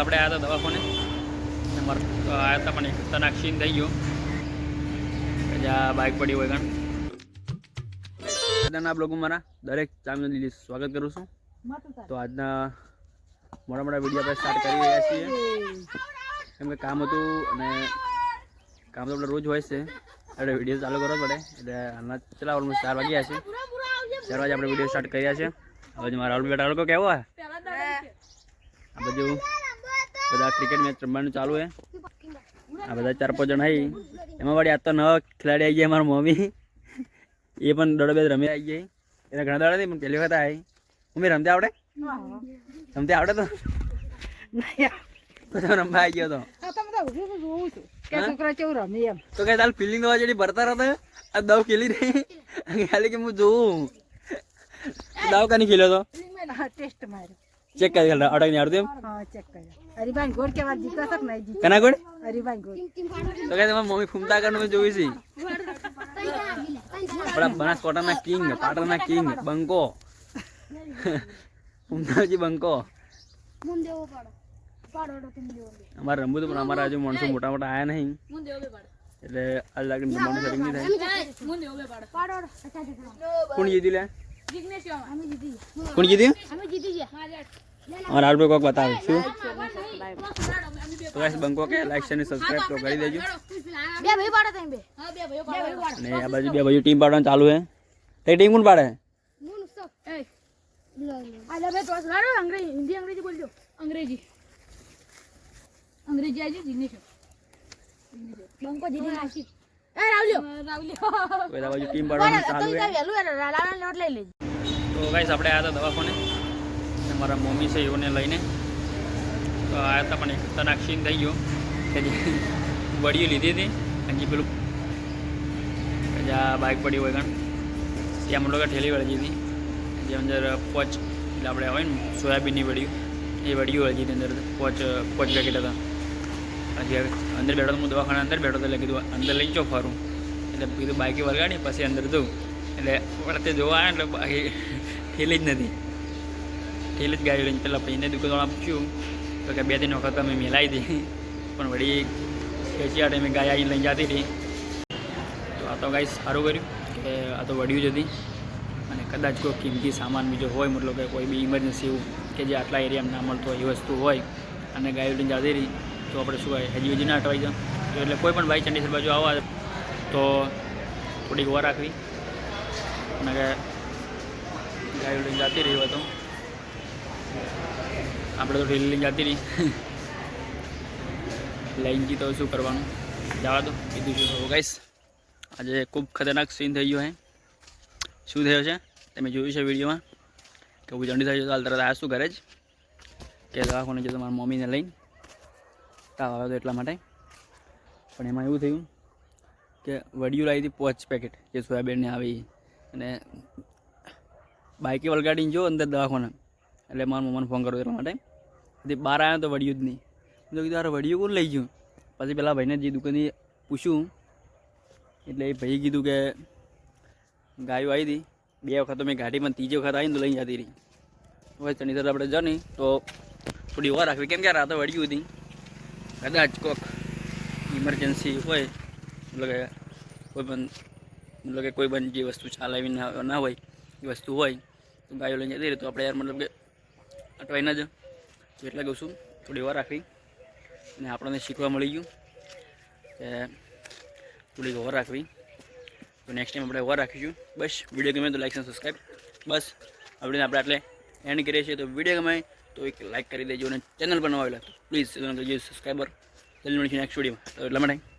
આપણે આવ્યા હતા દવાખાને. આવ્યા હતા પણ એક ખતરનાક સીન થઈ ગયો. જ્યાં બાઇક પડી હોય કારણ આજના બ્લોગમાં મારા દરેક ચામની સ્વાગત કરું છું. તો આજના મોટા મોટા વીડિયો આપણે સ્ટાર્ટ કરી રહ્યા છીએ. કેમ કે કામ હતું અને કામ તો આપણે રોજ હોય છે. આપણે વીડિયો ચાલુ કરવો પડે. એટલે હાલના ચલા ઓલમોસ્ટ ચાર વાગ્યા છે. ચાર વાગે આપણે વીડિયો સ્ટાર્ટ કર્યા છે. હવે મારા રાહુલ બેટા લોકો કેવો? આ બધું બધા ક્રિકેટ મેચ રમવાનું ચાલુ છે આ બધા ચાર પાંચ જણા આવી એમાં વળી આ તો નવા ખેલાડી આવી ગયા મારા મમ્મી. એ પણ દડો બે રમી આવી ગઈ એને ઘણા દાડા નહીં પણ પહેલી વખત આવી મમ્મી રમતે આવડે? રમતે આવડે તો? તો રમવા આવી ગયો તો. કે છોકરા કેવું રમે એમ. તો કઈ તાલ ફિલિંગ દવા જેડી ભરતા રહતા આ દવ ખેલી રહી. ખાલી કે હું જોઉં. દવ કાની ખેલ્યો તો? ટેસ્ટ માર્યો. ચેક કરી અડક નહીં આવડતું એમ જીતા જીત કના ગોળ તો કઈ તમારી મમ્મી ફૂમતા કરવાનું મેં જોઈ છે આપણા બનાસકાંઠાના કિંગ પાટણના કિંગ બંકો ફૂમતાજી બંકો અમારે રમવું હતું પણ અમારા હજુ માણસો મોટા મોટા આયા નહીં એટલે અલગ લાગે રમવાનું સેટિંગ નહીં થાય। કોણ જીતી લે? કોણ જીત્યું અમારા હાલભાઈ કોક બતાવે શું તો ગાઈસ બંકો કે લાઈક શેર અને સબસ્ક્રાઇબ તો કરી દેજો અને આ બાજુ બે બાજુ ટીમ પાડવાનું ચાલુ હે. તે ટીમ કોણ પાડે? અંગ્રેજી હિન્દી અંગ્રેજી બોલજો. અંગ્રેજી. અંગ્રેજી આવી જીગ્નેશ બંકો જીતી નાખી એ રાવલ્યો. રાવલ્યો. તો બાજુ ટીમ પાડવાનું ચાલુ લેજો. તો ગાઈસ આપણે આ તો દવાખાને. મારા મમ્મી છે એઓને લઈને. તો આવ્યા હતા પણ એક ખતરનાક સીન થઈ ગયો. કે જે વડીઓ લીધી હતી. અને જે પેલું જ્યાં બાઇક પડી હોય ગણ. ત્યાં મને લોકો ઠેલી વળી હતી. જે અંદર પોચ એટલે આપણે આવે ને સોયાબીનની વડીઓ એ વડીઓ હજી અંદર. પોચ પોચ પેકેટ હતા. હવે અંદર બેઠો તો હું દવાખાના અંદર બેઠો તો એટલે કીધું અંદર લઈ જો ફરું. એટલે કીધું બાઇકે વળગાડી, પછી અંદર જઉં. એટલે વળતે જોવા આવે એટલે બાકી ઠેલી જ નથી ઠેલી જ ગાડી લઈને પહેલાં ભાઈને દુકાનવાળા પૂછ્યું. તો કે બે ત્રણ વખત અમે મેલાવી હતી પણ વળી ખેંચી આ ટાઈમે ગાય આવી લઈને જતી હતી તો આ તો ગાય સારું કર્યું કે આ તો વળ્યું જ હતી. અને કદાચ કોઈ કિંમતી સામાન બીજો હોય, મતલબ કે કોઈ બી ઇમરજન્સી એવું કે જે આટલા એરિયામાં ના મળતો હોય, એ વસ્તુ હોય, અને ગાયો લઈને જતી રહી, તો આપણે શું હોય હજી હજી ના અટવાઈ જાય. તો એટલે કોઈ પણ ભાઈ ચંડીસર બાજુ આવવા તો થોડીક વાર રાખવી. અને ગાયો લઈને જતી રહી હોય તો આપણે તો લઈને જતી રહી. લઈને તો શું કરવાનું? જવા દો, કીધું છે ગાઈસ આજે ખૂબ ખતરનાક સીન થઈ ગયો છે શું થયો છે? તમે જોયું છે વિડીયોમાં? કે હું જંડી થઈ હાલ તરત આવ્યા શું ઘરે જ? કે દવાખાને જતો મારા મમ્મીને લઈને. તાવ આવ્યો હતો એટલા માટે. પણ એમાં એવું થયું કે વડિયું લાવી હતી પોચ પેકેટ જે સોયાબીનની આવી. અને બાઇકે વલગાડીને જો અંદર દવાખાને. એટલે મારા મમ્માને ફોન કર્યો એટલા માટે. પછી બહાર આવ્યો તો વડિયું જ નહીં. મેં કીધું, અરે વડિયું કોણ લઈ ગયું? પછી પેલા ભાઈને જે દુકાને પૂછ્યું, એટલે એ ભાઈ કીધું કે, ગાયો આવી હતી. બે વખત મેં ગાડીમાં ત્રીજી વખત આવીને તો લઈ જતી રહી. હવે ચણીસર આપણે જની, તો થોડી વાર રાખવી. કેમ કે રાતે વળ્યું હતી. કદાચ કોક ઇમરજન્સી હોય, મતલબ કે કોઈ પણ, મતલબ કે કોઈ પણ જે વસ્તુ ચાલાવી ના હોય, એ વસ્તુ હોય, તો ગાયો લઈને જતી રહી. તો આપણે યાર મતલબ કે અટવાઈ ના જ તો એટલે કહું છું, થોડી વાર રાખવી અને આપણને શીખવા મળી ગયું. કે થોડીક વાર રાખવી. તો નેક્સ્ટ ટાઈમ આપણે વાર રાખીશું. બસ વીડિયો ગમે તો લાઈક અને સબસ્ક્રાઈબ બસ, આપણે આપણે આટલે એન્ડ કરીએ છીએ. તો વીડિયો ગમે તો એક લાઈક કરી દેજો અને ચેનલ પર નવા પ્લીઝ કરજો સબસ્ક્રાઈબર જલ્દી મળીશું નેક્સ્ટ વિડીયોમાં તો એટલા માટે.